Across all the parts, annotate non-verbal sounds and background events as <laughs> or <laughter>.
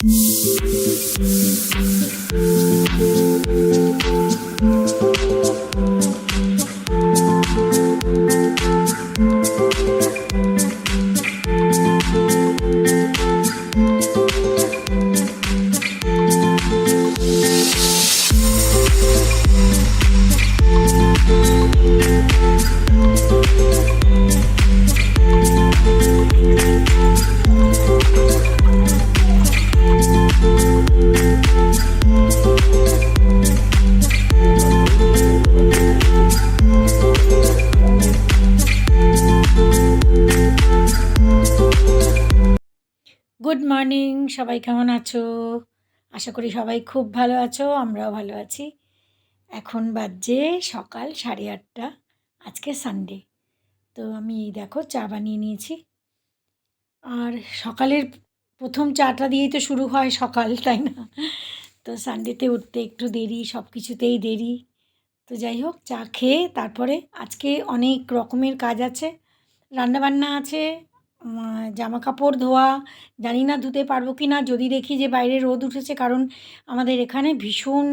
Thank you. Good morning সবাই কেমন আছো? আশা করি সবাই খুব ভালো আছো, আমরাও ভালো আছি। এখন বাজে সকাল সাড়ে আটটা, আজকে সানডে তো আমি দেখো চা বানিয়ে নিয়েছি। আর সকালের প্রথম চাটা দিয়েই তো শুরু হয় সকাল, তাই না? তো সানডেতে উঠতে একটু দেরি সব কিছুতেই দেরি। তো যাই হোক, চা খেয়ে তারপরে আজকে অনেক রকমের কাজ আছে। রান্নাবান্না আছে জামা কাপড় ধোয়া, জানি না ধুতে পারব কি না, যদি দেখি যে বাইরে রোদ উঠেছে, কারণ আমাদের এখানে ভীষণ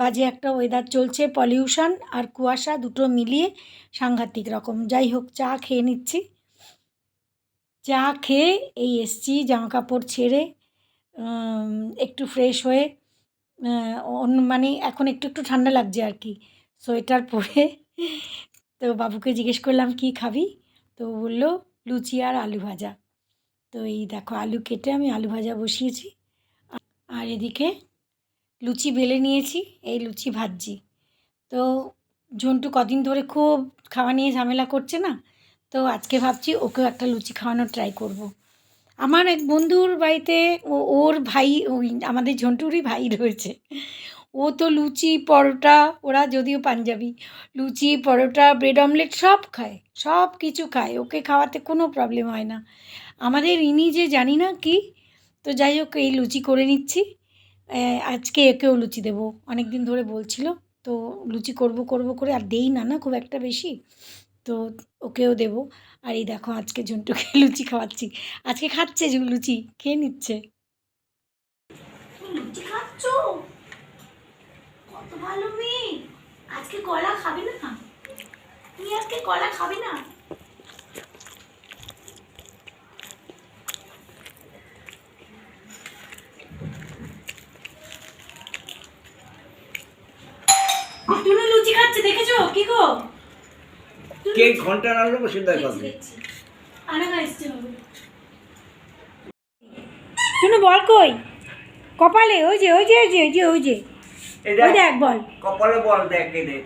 বাজে একটা ওয়েদার চলছে পলিউশন আর কুয়াশা দুটো মিলিয়ে সাংঘাতিক রকম। যাই হোক, চা খেয়ে নিচ্ছি। চা খেয়ে এই এসছি জামা কাপড় ছেড়ে একটু ফ্রেশ হয়ে অন্য মানে এখন একটু একটু ঠান্ডা লাগছে আর কি। সোয়েটার পরে তো বাবুকে জিজ্ঞেস করলাম, কি খাবি? তো বলল লুচি আর আলু ভাজা। তো এই দেখো, আলু কেটে আমি আলু ভাজা বসিয়েছি। আর এদিকে লুচি বেলে নিয়েছি, এই লুচি ভাজছি। তো ঝন্টু কদিন ধরে খুব খাওয়া নিয়ে ঝামেলা করছে না, তো আজকে ভাবছি ওকেও একটা লুচি খাওয়ানোর ট্রাই করব। আমার এক বন্ধুর বাড়িতে ওর ভাই, ওই আমাদের ঝন্টুরই ভাই রয়েছে। ও তো লুচি, পরোটা, ওরা যদিও পাঞ্জাবি। লুচি, পরোটা ব্রেড অমলেট সব খায়, সব কিছু খায়, ওকে খাওয়াতে কোনো প্রবলেম হয় না। আমাদের ইনি যে জানি না কি, তো যাই হোক, এই লুচি করে নিচ্ছি। আজকে একেও লুচি দেবো। অনেক দিন ধরে বলছিল, তো লুচি করব করব করে, আর দেই না না খুব একটা বেশি, তো ওকেও দেবো। আর এই দেখো, আজকে ঝন্টুকে <laughs> লুচি খাওয়াচ্ছি। আজকে খাচ্ছে লুচি, খেয়ে নিচ্ছে। লুচি খাচ্ছ? ভালো মেয়ে। আজকে কলা খাবে না? তুমি আজকে কলা খাবে না? লুচি খাচ্ছে দেখেছ? কি গো? কে ঘণ্টা নাড়লো বল কই? কপালে ওই যে ওই যে ওই যে ওই যে ওই যে। এটা দেখ বল। কপালে বল দেখ এই দেখ।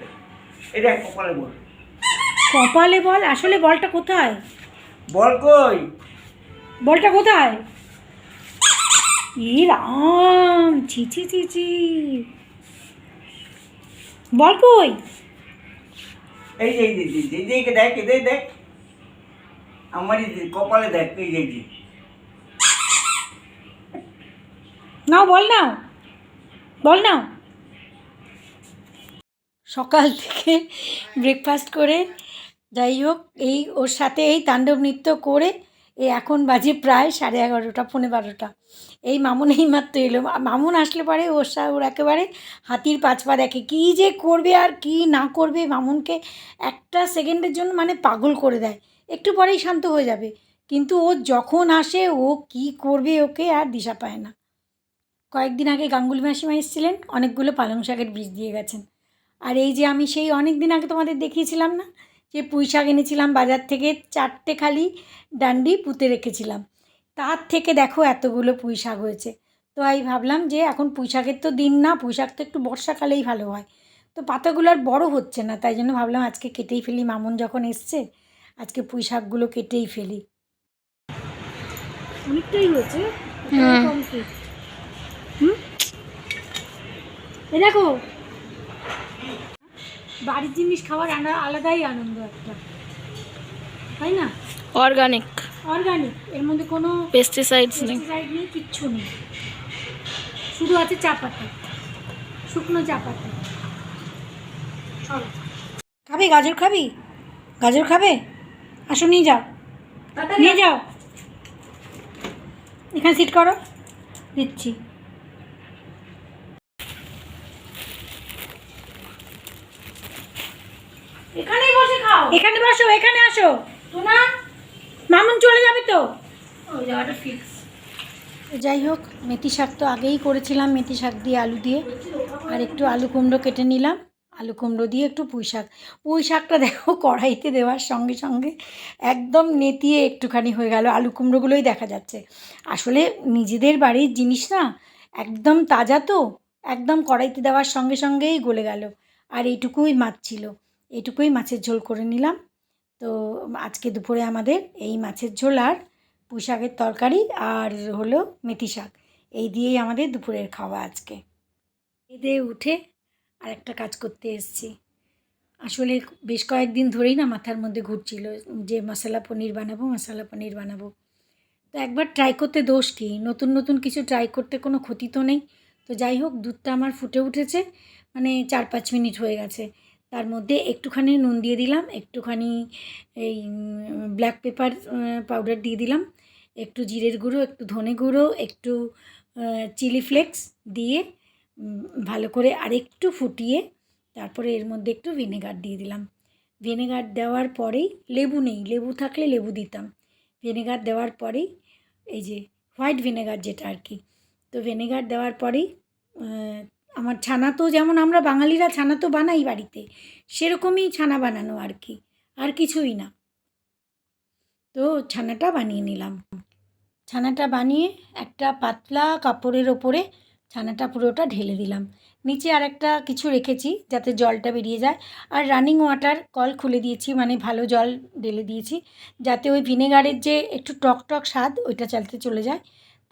এটা কপালে বল। কপালে বল? আসলে বলটা কোথায়? বল কই? বলটা কোথায়? ই রাম ছি ছি ছি ছি। বল কই? এই যে এই যে এই দেখ এই দেখ। আমার কপালে দেখ এই যে এই যে। নাও বল নাও। বল নাও। সকাল থেকে ব্রেকফাস্ট করে। যাই হোক, এই ওর সাথে এই তাণ্ডব নৃত্য করে এই এখন বাজে প্রায় সাড়ে এগারোটা, পৌনে বারোটা। এই মামুন এই মাত্র এলো। মামুন আসলে পরে ওর সা, ওর একেবারে হাতির পাঁচ পা দেখে। কী যে করবে আর কি না করবে মামুনকে একটা সেকেন্ডের জন্য মানে পাগল করে দেয়। একটু পরেই শান্ত হয়ে যাবে। কিন্তু ও যখন আসে, ও কি করবে ওকে আর দিশা পায় না। কয়েকদিন আগে গাঙ্গুলি মাসিমা এসেছিলেন, অনেকগুলো পালং শাকের বীজ দিয়ে গেছেন। আর এই যে আমি সেই অনেক দিন আগে তোমাদের দেখিয়েছিলাম না যে পুঁই শাক এনেছিলাম বাজার থেকে চারটে খালি ডান্ডি পুঁতে রেখেছিলাম। তার থেকে দেখো এতগুলো পুঁই শাক হয়েছে। তো আমি ভাবলাম যে এখন পুঁই শাকের তো দিন না পুঁই শাক তো একটু বর্ষাকালেই ভালো হয়। তো পাতাগুলো আর বড়ো হচ্ছে না তাই জন্য ভাবলাম আজকে কেটেই ফেলি মামুন যখন এসছে আজকে পুঁই শাকগুলো কেটেই ফেলি। অনেকটাই হয়েছে দেখো বাড়ির জিনিস খাওয়ার আনা- আলাদাই আনন্দ একটা। তাই না? অর্গানিক অর্গানিক এর মধ্যে কোনো পেস্টিসাইডস নেই। পেস্টিসাইড নেই কিচ্ছু নেই। শুধু আছে চা পাতা শুকনো চা পাতা চলো। খাবি? গাজর খাবি? গাজর খাবে? আসো নিয়ে যাও। নিয়ে যাও। এখানে সিট করো। দিচ্ছি। এখানেই বসে খাও। এখানে বসো এখানে আসো। তোমরা? মামুন চলে যাবে তো? ওই জায়গাটা ফিক্স যাই হোক মেথি শাক তো আগেই করেছিলাম মেথি শাক দিয়ে আলু দিয়ে। আর একটু আলু কুমড়ো কেটে নিলাম। আলু কুমড়ো দিয়ে একটু পুঁই শাক। পুঁই শাকটা দেখো কড়াইতে দেওয়ার সঙ্গে সঙ্গে একদম নেতিয়ে একটুখানি হয়ে গেল। আলু কুমড়োগুলোই দেখা যাচ্ছে। আসলে নিজেদের বাড়ির জিনিস না একদম তাজা তো একদম কড়াইতে দেওয়ার সঙ্গে সঙ্গেই গলে গেল। আর এইটুকুই মাছ ছিল। এইটুকুই মাছের ঝোল করে নিলাম। তো আজকে দুপুরে আমাদের এই মাছের ঝোল আর পুঁই শাকের তরকারি আর হলো মেথি শাক। এই দিয়েই আমাদের দুপুরের খাওয়া আজকে। এদের উঠে আর একটা কাজ করতে এসেছি। আসলে বেশ কয়েকদিন ধরেই না মাথার মধ্যে ঘুরছিল যে মশলা পনির বানাবো, মশলা পনির বানাবো। তো একবার ট্রাই করতে দোষ কী? নতুন নতুন কিছু ট্রাই করতে কোনো ক্ষতি তো নেই। তো যাই হোক, দুধটা আমার ফুটে উঠেছে। মানে চার পাঁচ মিনিট হয়ে গেছে। তার মধ্যে একটুখানি নুন দিয়ে দিলাম, একটুখানি এই ব্ল্যাক পেপার পাউডার দিয়ে দিলাম, একটু জিরের গুঁড়ো, একটু ধনে গুঁড়ো, একটু চিলি ফ্লেক্স দিয়ে ভালো করে আরেকটু ফুটিয়ে তারপরে এর মধ্যে একটু ভিনেগার দিয়ে দিলাম। ভিনেগার দেওয়ার পরেই লেবু নেই, লেবু থাকলে লেবু দিতাম। ভিনেগার দেওয়ার পরেই এই যে হোয়াইট ভিনেগার যেটা আর কি, তো ভিনেগার দেওয়ার পরেই আমার ছানা তো যেমন আমরা বাঙালিরা ছানা তো বানাই বাড়িতে, সেরকমই ছানা বানানো আর কি, আর কিছুই না। তো ছানাটা বানিয়ে নিলাম। ছানাটা বানিয়ে একটা পাতলা কাপড়ের ওপরে ছানাটা পুরোটা ঢেলে দিলাম। নিচে আর একটা কিছু রেখেছি যাতে জলটা বেরিয়ে যায়। আর রানিং ওয়াটার কল খুলে দিয়েছি মানে ভালো জল ঢেলে দিয়েছি, যাতে ওই ভিনেগারের যে একটু টক টক স্বাদ, ওইটা চালতে চলে যায়।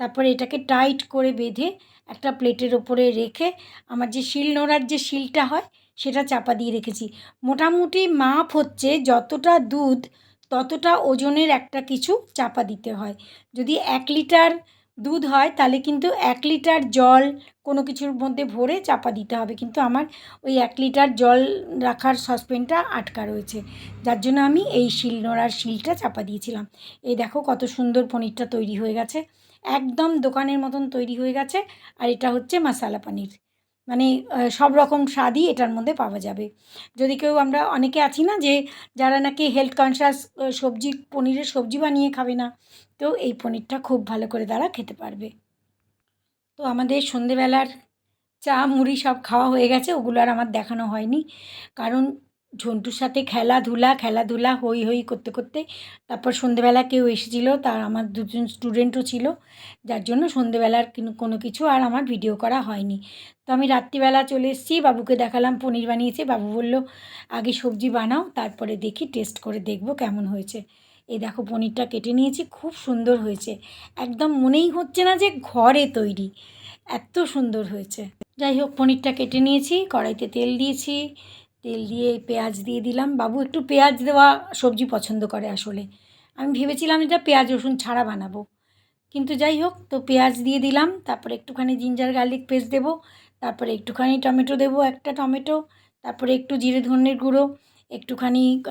তারপরে এটাকে টাইট করে বেঁধে একটা প্লেটের ওপরে রেখে আমার যে শিল নোড়ার যে শিলটা হয়, সেটা চাপা দিয়ে রেখেছি। মোটামুটি মাপ হচ্ছে যতটা দুধ, ততটা ওজনের একটা কিছু চাপা দিতে হয়। যদি এক লিটার দুধ হয়, তাহলে কিন্তু এক লিটার জল কোনো কিছুর মধ্যে ভরে চাপা দিতে হবে। কিন্তু আমার ওই এক লিটার জল রাখার সসপেনটা আটকা রয়েছে। যার জন্য আমি এই শিলনোড়ার শিলটা চাপা দিয়েছিলাম। এই দেখো কত সুন্দর পনিরটা তৈরি হয়ে গেছে। একদম দোকানের মতন তৈরি হয়ে গেছে। আর এটা হচ্ছে মশালা পনির। মানে সব রকম স্বাদই এটার মধ্যে পাওয়া যাবে। যদি কেউ, আমরা অনেকে আছি না যে, যারা নাকি হেলথ কনসিয়াস সবজি, পনিরের সবজি বানিয়ে খাবে না, তো এই পনিরটা খুব ভালো করে তারা খেতে পারবে। তো আমাদের সন্ধেবেলার চা, মুড়ি সব খাওয়া হয়ে গেছে, ওগুলো আর আমার দেখানো হয়নি। কারণ ঝন্টুর সাথে খেলাধুলা খেলাধুলা, হই হই করতে করতে তারপর সন্ধেবেলা কেউ এসেছিল, তার আমার দুজন স্টুডেন্টও ছিল, যার জন্য সন্ধেবেলার কোনো কিছু আর আমার ভিডিও করা হয়নি। তো আমি রাত্রিবেলা চলে এসেছি, বাবুকে দেখালাম পনির বানিয়েছে, বাবু বলল, আগে সবজি বানাও, তারপরে দেখি টেস্ট করে দেখব কেমন হয়েছে। এই দেখো পনিরটা কেটে নিয়েছি, খুব সুন্দর হয়েছে। একদম মনেই হচ্ছে না যে ঘরে তৈরি, এত সুন্দর হয়েছে। যাই হোক, পনিরটা কেটে নিয়েছি, কড়াইতে তেল দিয়েছি তেল দিয়ে পেঁয়াজ দিয়ে দিলাম। বাবু একটু পেঁয়াজ দেওয়া সবজি পছন্দ করে আসলে। আমি ভেবেছিলাম এটা পেঁয়াজ, রসুন ছাড়া বানাবো। কিন্তু যাই হোক, তো পেঁয়াজ দিয়ে দিলাম, তারপরে একটুখানি জিঞ্জার গার্লিক পেস্ট দেবো, তারপরে একটুখানি টমেটো দেবো, একটা টমেটো, তারপরে একটু জিরে ধনের গুঁড়ো, একটুখানি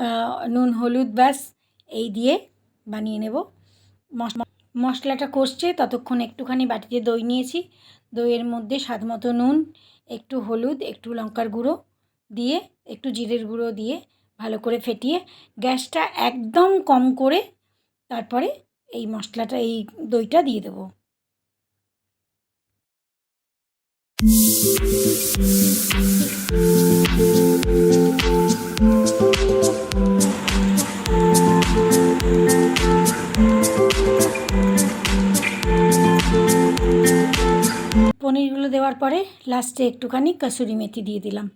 নুন, হলুদ, ব্যাস, এই দিয়ে বানিয়ে নেব। মশ- মশলাটা কষছে, ততক্ষণ একটুখানি বাটিতে দই নিয়েছি। দইয়ের মধ্যে স্বাদ মতো নুন, একটু হলুদ, একটু লঙ্কার গুঁড়ো দিয়ে একটু জিরের গুঁড়ো দিয়ে ভালো করে ফেটিয়ে গ্যাসটা একদম কম করে তারপরে এই মশলাটা, এই দইটা দিয়ে দেবো। পনিরগুলো দেওয়ার পরে লাস্টে একটুখানি কসুরি মেথি দিয়ে দিলাম।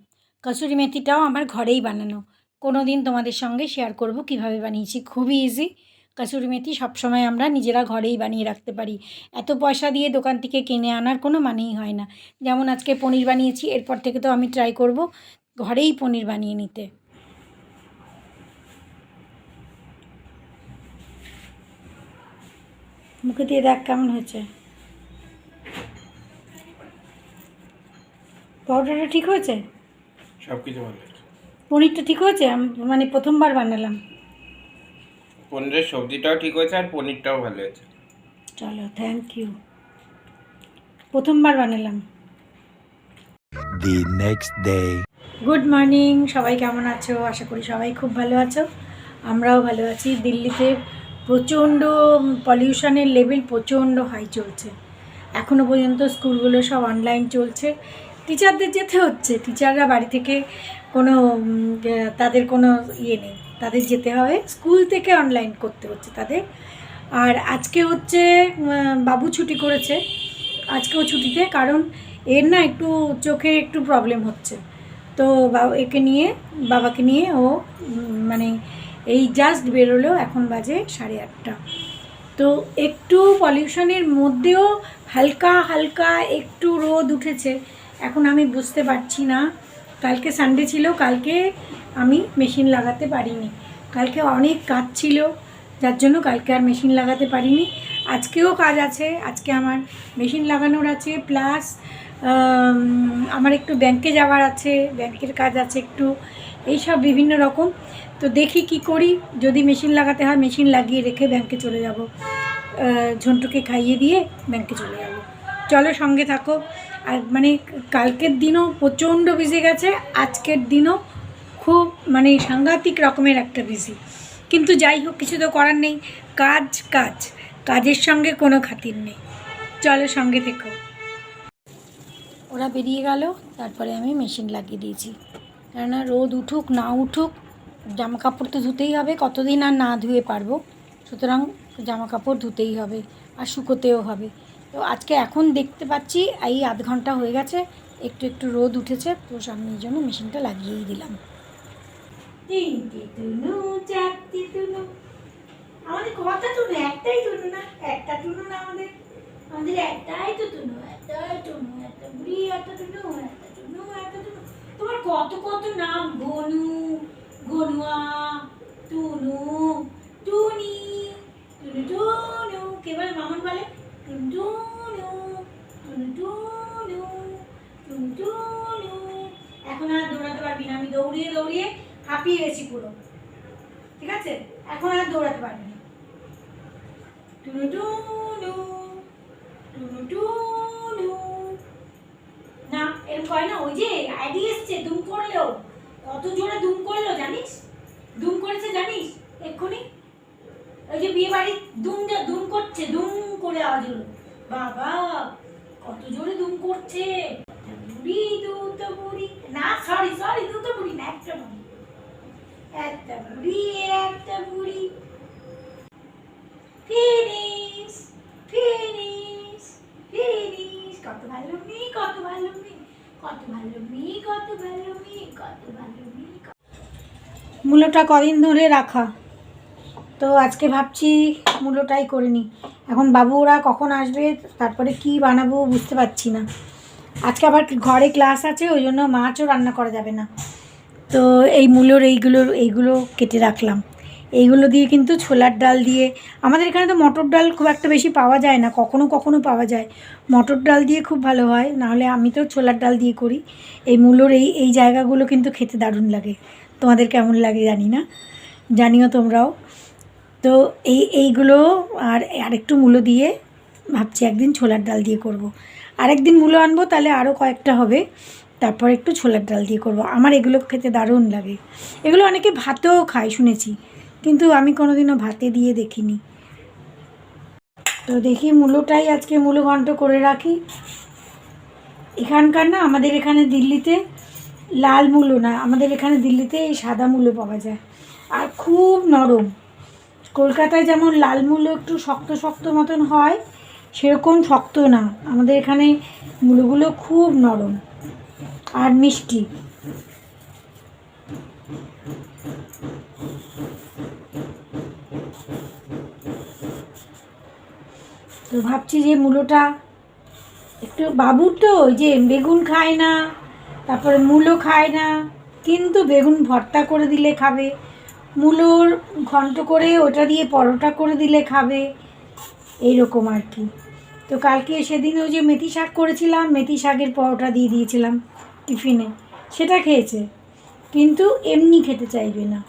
কসুরি মেথিটাও আমার ঘরেই বানানো। কোনো দিন তোমাদের সঙ্গে শেয়ার করব কীভাবে বানিয়েছি, খুবই ইজি কসুরি মেথি সবসময় আমরা নিজেরা ঘরেই বানিয়ে রাখতে পারি। এত পয়সা দিয়ে দোকান থেকে কিনে আনার কোনো মানেই হয় না। যেমন আজকে পনির বানিয়েছি, এরপর থেকে তো আমি ট্রাই করব ঘরেই পনির বানিয়ে নিতে। মুখে দিয়ে দেখ কেমন হয়েছে। পাউডারটা ঠিক হয়েছে? সব কিছু ভালো পনিরটা ঠিক হয়েছে? মানে প্রথমবার বানালাম। পনিরের সবজিটাও ঠিক হয়েছে আর পনিরটাও ভালো হয়েছে। চলো থ্যাংক ইউ প্রথমবার বানালাম। The next day. Good morning সবাই কেমন আছো? আশা করি সবাই খুব ভালো আছো। আমরাও ভালো আছি। দিল্লিতে প্রচণ্ড পলিউশনের লেভেল প্রচণ্ড হাই চলছে। এখনও পর্যন্ত স্কুলগুলো সব অনলাইন চলছে। টিচারদের যেতে হচ্ছে। টিচাররা বাড়ি থেকে কোনো তাদের কোনো ইয়ে নেই। তাদের যেতে হবে। স্কুল থেকে অনলাইন করতে হচ্ছে তাদের। আর আজকে হচ্ছে বাবু ছুটি করেছে। আজকেও ছুটিতে, কারণ এর না একটু চোখে একটু প্রবলেম হচ্ছে। তো বাবা একে নিয়ে, বাবাকে নিয়ে ও মানে এই জাস্ট বেরোলো, এখন বাজে সাড়ে আটটা। তো একটু পলিউশনের মধ্যেও হালকা হালকা একটু রোদ উঠেছে। এখন আমি বুঝতে পারছি না। কালকে সানডে ছিল, কালকে আমি মেশিন লাগাতে পারিনি। কালকে অনেক কাজ ছিল, যার জন্য কালকে আর মেশিন লাগাতে পারিনি। আজকেও কাজ আছে, আজকে আমার মেশিন লাগানোর আছে প্লাস আমার একটু ব্যাংকে যাওয়ার আছে ব্যাংকের কাজ আছে একটু, এইসব বিভিন্ন রকম। তো দেখি কি করি, যদি মেশিন লাগাতে হয় মেশিন লাগিয়ে রেখে ব্যাংকে চলে যাব। ঝন্টুকে খাইয়ে দিয়ে ব্যাংকে চলে যাব। চলো সঙ্গে থাকো। আর মানে কালকের দিনও প্রচণ্ড বিজি গেছে, আজকের দিনও খুব মানে সাংঘাতিক রকমের একটা বিজি কিন্তু যাই হোক, কিছু তো করার নেই, কাজ কাজ, কাজের সঙ্গে কোনো খাতির নেই। চলো সঙ্গে থেকো। ওরা বেরিয়ে গেল, তারপরে আমি মেশিন লাগিয়ে দিয়েছি। কেননা রোদ উঠুক, না উঠুক জামা কাপড় তো ধুতেই হবে, কতদিন আর না ধুয়ে পারব? সুতরাং জামা কাপড় ধুতেই হবে, আর শুকোতেও হবে। তো আজকে এখন দেখতে পাচ্ছি, এই আধ ঘণ্টা হয়ে গেছে, একটু একটু রোদ উঠেছে, তো এই জন্য মেশিনটা লাগিয়েই দিলাম। তিনটে তোমার কত কত নাম? গনু, গনুয়া, টুনু, টুনি, টুনু টুনু। কে বলে? মামন বলে? এখন আর দৌড়াতে পারবি না। আমি দৌড়িয়ে দৌড়িয়ে হাঁপিয়ে গেছি পুরো। ঠিক আছে? এখন আর দৌড়াতে পারবি না। টুনু টুনু টুনু টুনু না, এরকম হয় না? ওই যে আইডি এসছে, দুম করলেও। কত জোরে দুম করল, জানিস? দুম করেছে, জানিস? এক্ষুনি। ওই যে বিয়ে বাড়ির দুম দুম করছে, দুম করে আওয়াজ হলো। বাবা, কত জোরে দুম করছে। বুড়ি দুটো বুড়ি। না সরি সরি দুটো বুড়ি না, একটা বুড়ি। একটা বুড়ি একটা বুড়ি। ফিনিশ ফিনিশ ফিনিশ কত ভালো মেয়ে, কত ভালো মেয়ে। কত ভালো মেয়ে, কত ভালো মেয়ে, কত ভালো মেয়ে মূলোটা কদিন ধরে রাখা? তো আজকে ভাবছি মূলোটাই করে নিই। এখন বাবু ওরা কখন আসবে, তারপরে কি বানাবো বুঝতে পারছি না। আজকে আবার ঘরে ক্লাস আছে, ওই জন্য মাছও রান্না করা যাবে না। তো এই মূলোর এইগুলোর এইগুলো কেটে রাখলাম। এইগুলো দিয়ে কিন্তু ছোলার ডাল দিয়ে, আমাদের এখানে তো মটর ডাল খুব একটা বেশি পাওয়া যায় না, কখনো কখনো পাওয়া যায়। মটর ডাল দিয়ে খুব ভালো হয়, নাহলে আমি তো ছোলার ডাল দিয়ে করি। এই মূলোর এই এই জায়গাগুলো কিন্তু খেতে দারুণ লাগে। তোমাদের কেমন লাগে জানি না? জানিও তোমরাও। তো এই, এইগুলো আর আরেকটু মূলো দিয়ে ভাবছি একদিন ছোলার ডাল দিয়ে করব। আরেকদিন মূলো আনব, তাহলে আরও কয়েকটা হবে। তারপর একটু ছোলার ডাল দিয়ে করব। আমার এগুলো খেতে দারুণ লাগে। এগুলো অনেকে ভাতেও খায়, শুনেছি। কিন্তু আমি কোনোদিনও ভাতে দিয়ে দেখিনি। তো দেখি মূলোটাই আজকে মূলো ঘন্ট করে রাখি। এখানকার না, আমাদের এখানে দিল্লিতে লাল মূলো না, আমাদের এখানে দিল্লিতে এই সাদা মূলো পাওয়া যায়। আর খুব নরম। কলকাতায় যেমন লাল মূলো একটু শক্ত শক্ত মতন হয়, সেরকম শক্ত না। আমাদের এখানে মূলোগুলো খুব নরম আর মিষ্টি। তো ভাবছি যে মূলোটা একটু বাবুর তো ওই যে বেগুন খায় না, তারপরে মূলো খায় না, কিন্তু বেগুন ভর্তা করে দিলে খাবে। মূলোর ঘন্ট করে ওটা দিয়ে পরোটা করে দিলে খাবে, এইরকম আর কি। তো কালকে সেদিন ওই যে মেথি শাক করেছিলাম, মেথি শাকের পরোটা দিয়ে দিয়েছিলাম টিফিনে, সেটা খেয়েছে। কিন্তু এমনি খেতে চাইবে না।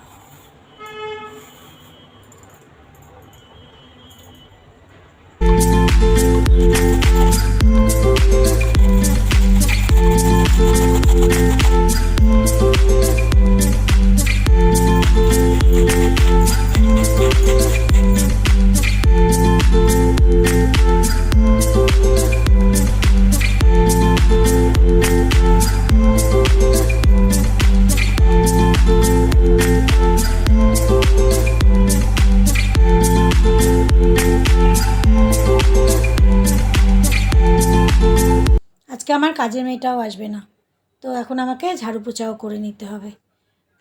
কাজের মেয়েটাও আসবে না। তো এখন আমাকে ঝাড়ু পোছাও করে নিতে হবে।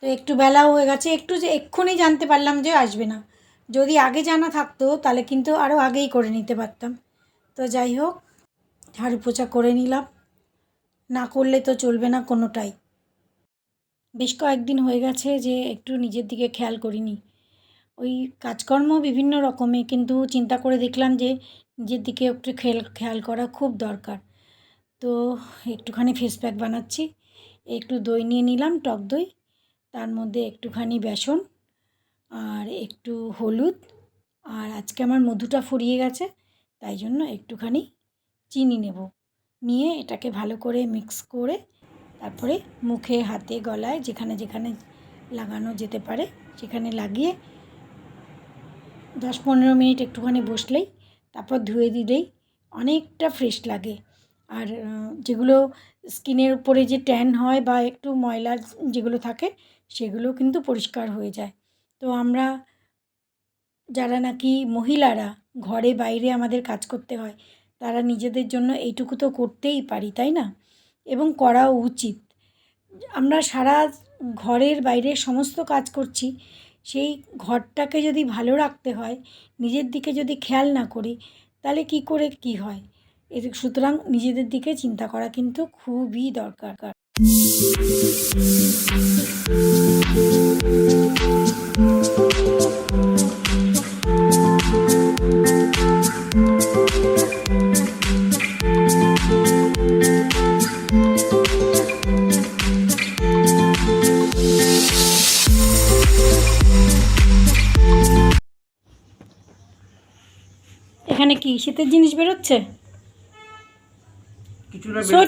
তো একটু বেলাও হয়ে গেছে, একটু যে এক্ষুনি জানতে পারলাম যে আসবে না। যদি আগে জানা থাকতো, তাহলে কিন্তু আরও আগেই করে নিতে পারতাম। তো যাই হোক, ঝাড়ু পোছা করে নিলাম। না করলে তো চলবে না কোনোটাই। বেশ কয়েকদিন হয়ে গেছে যে একটু নিজের দিকে খেয়াল করিনি। ওই কাজকর্ম বিভিন্ন রকমের কিন্তু চিন্তা করে দেখলাম যে নিজের দিকে একটু খেয়াল খেয়াল করা খুব দরকার। তো একটুখানি ফেস প্যাক বানাচ্ছি। একটু দই নিয়ে নিলাম, টক দই, তার মধ্যে একটুখানি বেসন আর একটু হলুদ। আর আজকে আমার মধুটা ফুরিয়ে গেছে, তাই জন্য একটুখানি চিনি নেব। নিয়ে এটাকে ভালো করে মিক্স করে তারপরে মুখে, হাতে, গলায়, যেখানে যেখানে লাগানো যেতে পারে, সেখানে লাগিয়ে দশ পনেরো মিনিট একটুখানি বসলেই, তারপর ধুয়ে দিলেই অনেকটা ফ্রেশ লাগে। আর যেগুলো স্কিনের উপরে যে ট্যান হয় বা একটু ময়লা যেগুলো থাকে, সেগুলো কিন্তু পরিষ্কার হয়ে যায়। তো আমরা যারা নাকি মহিলারা ঘরে বাইরে আমাদের কাজ করতে হয়, তারা নিজেদের জন্য এইটুকু তো করতেই পারি, তাই না? এবং করাও উচিত। আমরা সারা ঘরের বাইরে সমস্ত কাজ করছি, সেই ঘরটাকে যদি ভালো রাখতে হয়, নিজের দিকে যদি খেয়াল না করি, তাহলে কি করে কি হয়? এর সুতরাং নিজেদের দিকে চিন্তা করা কিন্তু খুবই দরকার।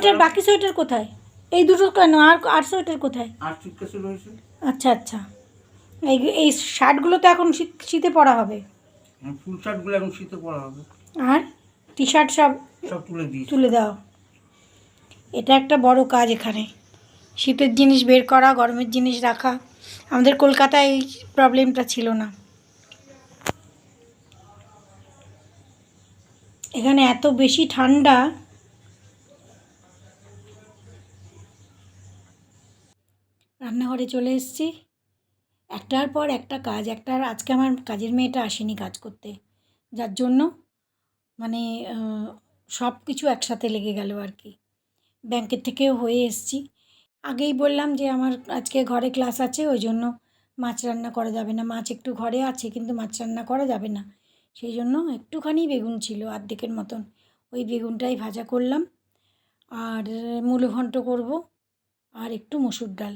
সোয়েটার বাকি সোয়েটার কোথায়? এই দুটো কেন? আর আর সোয়েটার কোথায়? আর আচ্ছা আচ্ছা। এই এই শার্টগুলো তো এখন শীত শীতে পরা হবে। ফুল শার্টগুলো এখন শীতে পরা হবে। আর টি শার্ট সব সব তুলে দিয়েছি। তুলে দাও। এটা একটা বড় কাজ এখানে। শীতের জিনিস বের করা গরমের জিনিস রাখা। আমাদের কলকাতায় এই প্রবলেমটা ছিল না। এখানে এত বেশি ঠান্ডা। রান্নাঘরে চলে এসেছি। একটার পর একটা কাজ, একটার আজকে আমার কাজের মেয়েটা আসেনি কাজ করতে। যার জন্য মানে সব কিছু একসাথে লেগে গেল আর কি। ব্যাংকের থেকেও হয়ে এসেছি। আগেই বললাম যে আমার আজকে ঘরে ক্লাস আছে, ওই জন্য মাছ রান্না করা যাবে না। মাছ একটু ঘরে আছে, কিন্তু মাছ রান্না করা যাবে না। সেই জন্য একটুখানি বেগুন ছিল আর্ধেকের মতন। ওই বেগুনটাই ভাজা করলাম। আর মূলো ঘন্ট করব, আর একটু মসুর ডাল।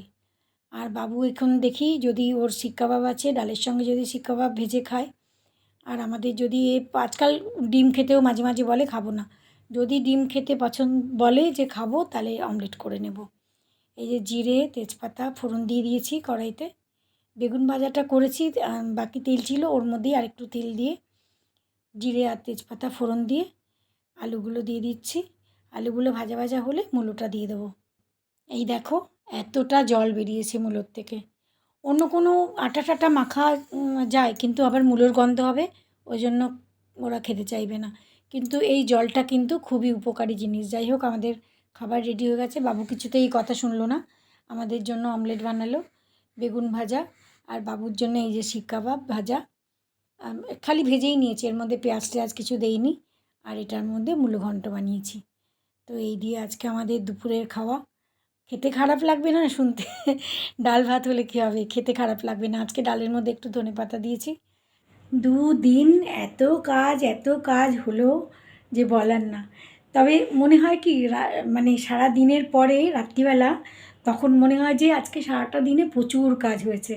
আর বাবু এখন দেখি যদি ওর শিক কাবাব আছে, ডালের সঙ্গে যদি শিক কাবাব ভেজে খায়। আর আমাদের যদি আজকাল ডিম খেতেও মাঝে মাঝে বলে খাব না। যদি ডিম খেতে পছন্দ বলে যে খাব, তাহলে অমলেট করে নেব। এই যে জিরে, তেজপাতা, ফোড়ন দিয়ে দিয়েছি কড়াইতে। বেগুন ভাজাটা করেছি বাকি তেল ছিল ওর মধ্যেই আরেকটু তেল দিয়ে। জিরে আর তেজপাতা, ফোড়ন দিয়ে আলুগুলো দিয়ে দিচ্ছি। আলুগুলো ভাজা ভাজা হলে মূলোটা দিয়ে দেবো। এই দেখো এতটা জল বেরিয়েছে মূলোর থেকে। অন্য কোনো আটা টাটা মাখা যায়, কিন্তু আবার মূলোর গন্ধ হবে ওই জন্য ওরা খেতে চাইবে না। কিন্তু এই জলটা কিন্তু খুবই উপকারী জিনিস। যাই হোক, আমাদের খাবার রেডি হয়ে গেছে। বাবু কিছুতেই এই কথা শুনলো না। আমাদের জন্য অমলেট বানালো, বেগুন ভাজা, আর বাবুর জন্য এই যে শিক কাবাব ভাজা। খালি ভেজেই নিয়েছি, এর মধ্যে পেঁয়াজ টেয়াজ কিছু দেইনি, আর এটার মধ্যে মূলো ঘন্ট বানিয়েছি। তো এই দিয়ে আজকে আমাদের দুপুরের খাওয়া। খেতে খারাপ লাগবে না শুনতে? ডাল ভাত হলে কী হবে? খেতে খারাপ লাগবে না। আজকে ডালের মধ্যে একটু ধনে পাতা দিয়েছি। দুদিন এত কাজ এত কাজ হলো যে বলার না। তবে মনে হয় কি মানে সারা দিনের পরে রাত্রিবেলা তখন মনে হয় যে আজকে সারাটা দিনে প্রচুর কাজ হয়েছে।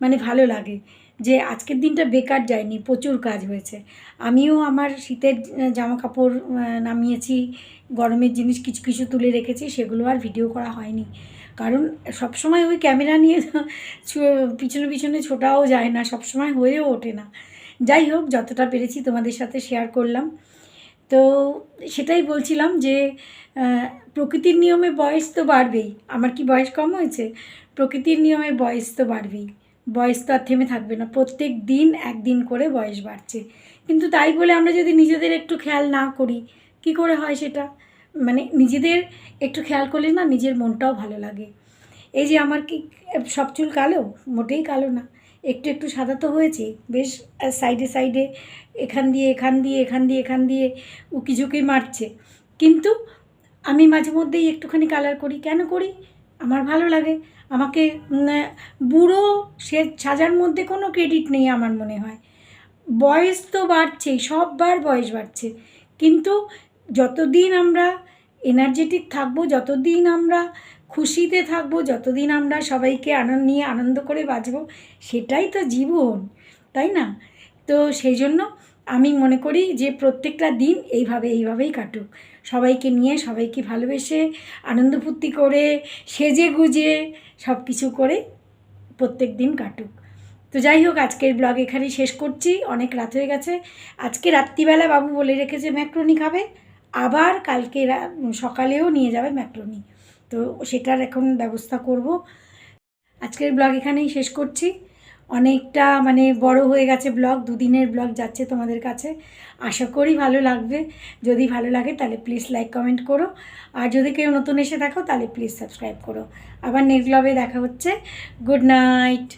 মানে ভালো লাগে যে আজকের দিনটা বেকার যায়নি, প্রচুর কাজ হয়েছে। আমিও আমার শীতের জামা কাপড় নামিয়েছি, গরমের জিনিস কিছু কিছু তুলে রেখেছি, সেগুলো আর ভিডিও করা হয়নি। কারণ সবসময় ওই ক্যামেরা নিয়ে <laughs> পিছনে পিছনে ছোটাও যায় না, সবসময় হয়েও ওঠে না। যাই হোক, যতটা পেরেছি তোমাদের সাথে শেয়ার করলাম। তো সেটাই বলছিলাম যে প্রকৃতির নিয়মে বয়স তো বাড়বেই। আমার কি বয়স কম হয়েছে? প্রকৃতির নিয়মে বয়স তো বাড়বেই। বয়স তো আর থেমে থাকবে না। প্রত্যেক দিন একদিন করে বয়স বাড়ছে। কিন্তু তাই বলে আমরা যদি নিজেদের একটু খেয়াল না করি, কি করে হয় সেটা? মানে নিজেদের একটু খেয়াল করলে না নিজের মনটাও ভালো লাগে। এই যে আমার কি সব চুল কালো? মোটেই কালো না। একটু একটু সাদা তো হয়েছে। বেশ সাইডে সাইডে, এখান দিয়ে এখান দিয়ে এখান দিয়ে এখান দিয়ে উকি ঝুঁকি মারছে। কিন্তু আমি মাঝে মধ্যেই একটুখানি কালার করি। কেন করি? আমার ভালো লাগে। আমাকে বুড়ো সে সাজার মধ্যে কোনো ক্রেডিট নেই আমার মনে হয়। বয়স তো বাড়ছেই সববার বয়স বাড়ছে। কিন্তু যতদিন আমরা এনার্জেটিক থাকব, যতদিন আমরা খুশিতে থাকব, যতদিন আমরা সবাইকে আনন্দ নিয়ে আনন্দ করে বাঁচবো, সেটাই তো জীবন, তাই না? তো সেই জন্য আমি মনে করি যে প্রত্যেকটা দিন এইভাবে, এইভাবেই কাটুক। সবাইকে নিয়ে, সবাইকে ভালোবেসে, আনন্দ ফুর্তি করে, সেজে গুজে সব কিছু করে প্রত্যেক দিন কাটুক। তো যাই হোক, আজকের ব্লগ এখানেই শেষ করছি। অনেক রাত হয়ে গেছে। আজকে রাত্রিবেলা বাবু বলে রেখেছে ম্যাক্রোনি খাবে। আবার কালকে সকালেও নিয়ে যাবে ম্যাক্রোনি তো সেটার এখন ব্যবস্থা করব। আজকের ব্লগ এখানেই শেষ করছি। অনেকটা মানে বড় হয়ে গেছে ব্লগ, দুদিনের ব্লগ যাচ্ছে তোমাদের কাছে। আশা করি ভালো লাগবে। যদি ভালো লাগে তাহলে প্লিজ লাইক কমেন্ট করো। আর যদি কেউ নতুন এসে দেখো তাহলে প্লিজ সাবস্ক্রাইব করো। আবার নেক্সট ব্লগে দেখা হচ্ছে। Good night